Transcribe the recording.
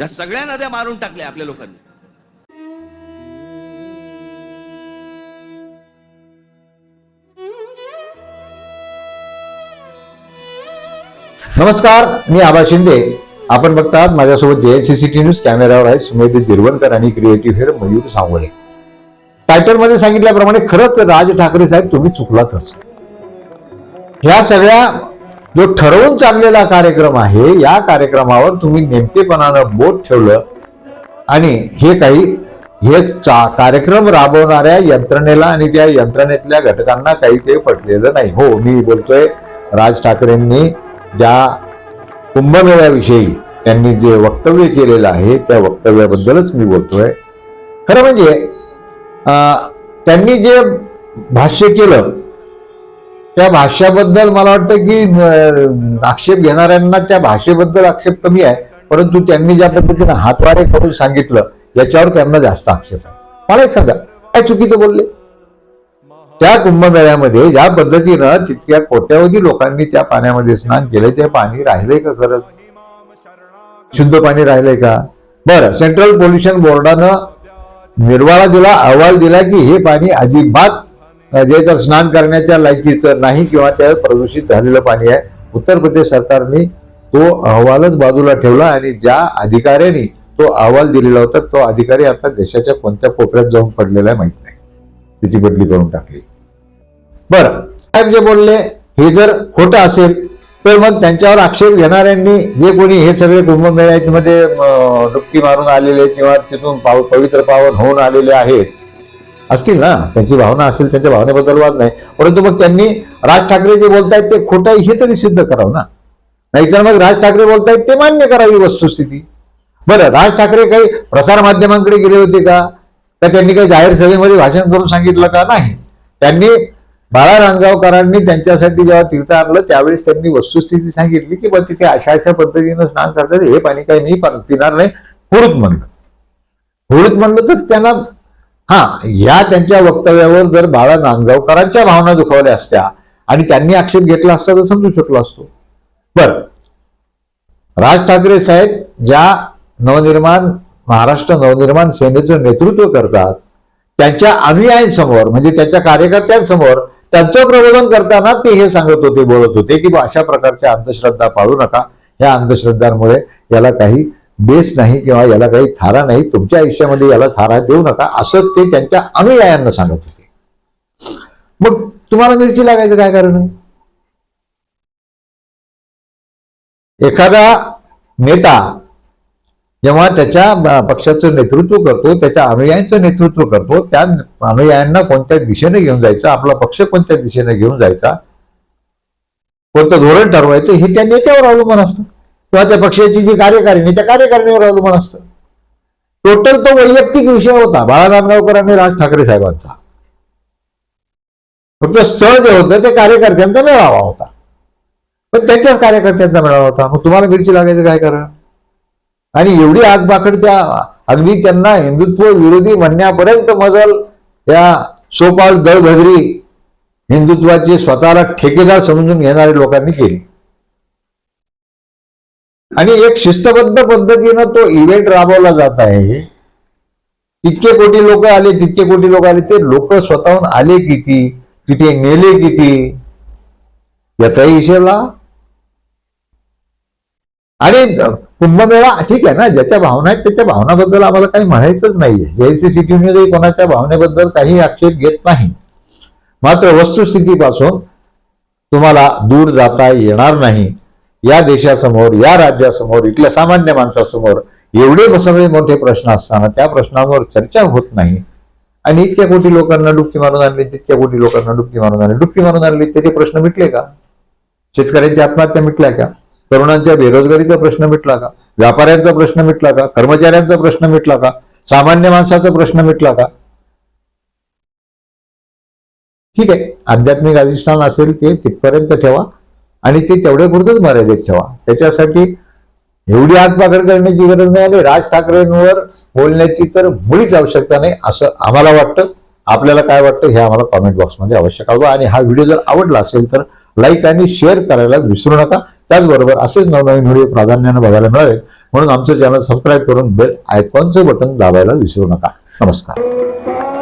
या सगळ्या नद्या मारून टाकल्या आपल्या लोकांनी. नमस्कार मी आबा शिंदे. आपण बघतात माझ्यासोबत जेएनसीसीटी न्यूज कॅमेरावर आहे सुमेधी दिरवणकर आणि क्रिएटिव्ह हेअर मयूर सांगोळे. टायटलमध्ये सांगितल्याप्रमाणे खरंच राज ठाकरे साहेब तुम्ही चुकलातच. ह्या सगळ्या जो ठरवून चाललेला कार्यक्रम आहे या कार्यक्रमावर तुम्ही नेमकेपणानं बोट ठेवलं आणि हे काही हे चा कार्यक्रम राबवणाऱ्या यंत्रणेला आणि त्या यंत्रणेतल्या घटकांना काही ते पटलेलं नाही. हो मी बोलतोय राज ठाकरेंनी ज्या कुंभमेळ्याविषयी त्यांनी जे वक्तव्य केलेलं आहे त्या वक्तव्याबद्दलच मी बोलतोय. खरं म्हणजे त्यांनी जे भाष्य केलं त्या भाष्याबद्दल मला वाटतं की आक्षेप घेणाऱ्यांना त्या भाषेबद्दल आक्षेप कमी आहे. परंतु त्यांनी ज्या पद्धतीने हातवारे करून सांगितलं याच्यावर त्यांना जास्त आक्षेप आहे. मला एक सांगा काय चुकीचं बोलले? त्या कुंभमेळ्यामध्ये ज्या पद्धतीनं तितक्या कोट्यावधी लोकांनी त्या पाण्यामध्ये स्नान केलं ते पाणी राहिलंय का खरंच शुद्ध पाणी राहिलंय का? बरं सेंट्रल पोल्युशन बोर्डानं निर्वाळा दिला अहवाल दिला की हे पाणी अजिबात जे तर स्नान करण्याच्या लायकीचं नाही किंवा त्या प्रदूषित झालेलं पाणी आहे उत्तर प्रदेश सरकारने तो अहवालच बाजूला ठेवला आणि ज्या अधिकाऱ्यांनी तो अहवाल दिलेला होता तो अधिकारी आता देशाच्या कोणत्या कोपऱ्यात जाऊन पडलेला आहे माहीत नाही. त्याची बदली करून टाकली. बरं साहेब जे बोलले हे जर खोटं असेल तर मग त्यांच्यावर आक्षेप घेणाऱ्यांनी जे कोणी हे सगळे कुंभमेळ्यामध्ये डुबकी मारून आलेले किंवा तिथून पाव पवित्र पावन होऊन आलेले आहेत असतील ना? त्यांची भावना असेल त्यांच्या भावनेबद्दल वाद नाही. परंतु मग त्यांनी राज ठाकरे जे बोलतायत ते खोटं आहे हे तरी सिद्ध करावं ना? नाहीतर मग राज ठाकरे बोलतायत ते मान्य करावी वस्तुस्थिती. बरं राज ठाकरे काही प्रसार माध्यमांकडे गेले होते का? का त्यांनी काही जाहीर सभेमध्ये भाषण करून सांगितलं का? नाही. त्यांनी बाळा रांजगावकरांनी त्यांच्यासाठी जेव्हा तीर्थ आणलं त्यावेळेस त्यांनी वस्तुस्थिती सांगितली की बा तिथे अशा अशा पद्धतीनं स्नान करतात. हे पाणी काही मी पिणार नाही. हुडूत म्हणलं. हुडूत म्हणलं तर त्यांना हा या त्यांच्या वक्तव्यावर जर बाळा नांदगावकरांच्या भावना दुखावल्या असत्या आणि त्यांनी आक्षेप घेतला असता तर समजू शकलो असतो. बर. राज ठाकरे साहेब ज्या नवनिर्माण महाराष्ट्र नवनिर्माण सेनेचं नेतृत्व करतात त्यांच्या अनुयायांसमोर म्हणजे त्यांच्या कार्यकर्त्यांसमोर त्यांचं प्रबोधन करताना ते हे सांगत होते बोलत होते की अशा प्रकारच्या अंधश्रद्धा पाळू नका. या अंधश्रद्धांमुळे याला काही बेस नाही किंवा याला काही थारा नाही तुमच्या आयुष्यामध्ये याला थारा देऊ नका असं ते त्यांच्या अनुयायांना सांगत होते. मग तुम्हाला मिरची लागायचं काय कारण आहे? एखादा नेता जेव्हा त्याच्या पक्षाचं नेतृत्व करतो त्याच्या अनुयायांचं नेतृत्व करतो त्या अनुयायांना कोणत्या दिशेने घेऊन जायचं आपला पक्ष कोणत्या दिशेने घेऊन जायचा कोणतं धोरण ठरवायचं हे त्या नेत्यावर अवलंबून असतं. किंवा त्या पक्षाची जी कार्यकारिणी त्या कार्यकारिणीवर अवलंबून असतं. टोटल तो वैयक्तिक विषय होता. बाळा रामगावकर आणि राज ठाकरे साहेबांचा. फक्त स्थळ जे होतं ते कार्यकर्त्यांचा मेळावा होता. पण त्यांच्याच कार्यकर्त्यांचा मेळावा होता. मग तुम्हाला मिरची लागायचं काय कारण? आणि एवढी आगबाखड त्या अगदी त्यांना हिंदुत्व विरोधी म्हणण्यापर्यंत मजल या सोपाल दळभद्री हिंदुत्वाचे स्वतःला ठेकेदार समजून घेणाऱ्या लोकांनी केली. आणि एक शिस्तबद्ध पद्धतीनं तो इव्हेंट राबवला जात आहे. तितके कोटी लोक आले तितके कोटी लोक आले ते लोक स्वतःहून आले किती? तिथे नेले किती? याचाही हिशेब लावा. आणि कुंभमेळा ठीक आहे ना ज्याच्या भावना आहेत त्याच्या भावनाबद्दल आम्हाला काही म्हणायचंच नाहीये. जेसीसीटी सिटीमध्ये कोणाच्या भावनेबद्दल काही आक्षेप घेत नाही. मात्र वस्तुस्थितीपासून तुम्हाला दूर जाता येणार नाही. या देशासमोर या राज्यासमोर इथल्या सामान्य माणसासमोर एवढे सगळे मोठे प्रश्न असताना त्या प्रश्नांवर चर्चा होत नाही. आणि इतक्या कोटी लोकांना डुबकी मारून आणली तितक्या कोटी लोकांना डुबकी मारून आणली. डुबकी मारून आणली त्याचे प्रश्न मिटले का? शेतकऱ्यांच्या आत्महत्या मिटल्या का? तरुणांच्या बेरोजगारीचा प्रश्न मिटला का? व्यापाऱ्यांचा प्रश्न मिटला का? कर्मचाऱ्यांचा प्रश्न मिटला का? सामान्य माणसाचा प्रश्न मिटला का? ठीक आहे. आध्यात्मिक अधिष्ठान असेल ते तिथपर्यंत ठेवा. आणि ते तेवढ्या पुरतच मर्यादित ठेवा. त्याच्यासाठी एवढी आगपाकड करण्याची गरज नाही आणि राज ठाकरेंवर बोलण्याची तर मुळीच आवश्यकता नाही असं आम्हाला वाटतं. आपल्याला काय वाटतं हे आम्हाला कॉमेंट बॉक्समध्ये अवश्य कळवा. आणि हा व्हिडिओ जर आवडला असेल तर लाईक आणि शेअर करायला विसरू नका. त्याचबरोबर असेच नवनवीन व्हिडिओ प्राधान्यानं बघायला मिळावेत. म्हणून आमचं चॅनल सबस्क्राईब करून बेल आयकॉनचं बटन दाबायला विसरू नका. नमस्कार.